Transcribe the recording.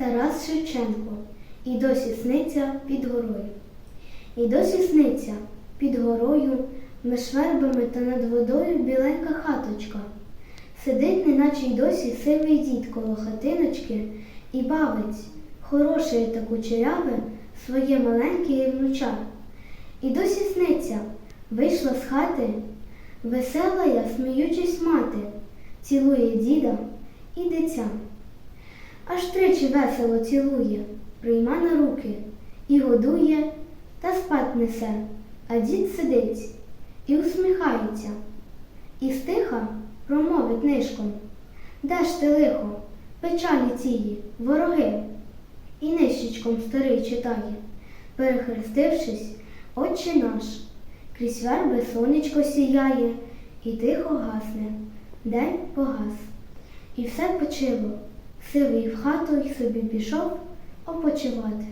Тарас Шевченко і досі сниться під горою. І досі сниться під горою, між вербами та над водою біленька хаточка. Сидить, неначе й досі сивий дід коло хатиночки і бавить, хороше та кучеряве, своє маленьке внуча. І досі сниться, вийшла з хати, весела я, сміючись мати, цілує діда і дитя. Аж тричі весело цілує, прийма на руки і годує та спать несе, а дід сидить і усміхається, і стиха промовить нишком. Де ж ти лихо, печалі тії, вороги? І нищечком старий читає, перехрестившись, Отче наш, крізь верби сонечко сіяє, і тихо гасне, день погас. І все почило, сивий в хату й собі пішов опочивати.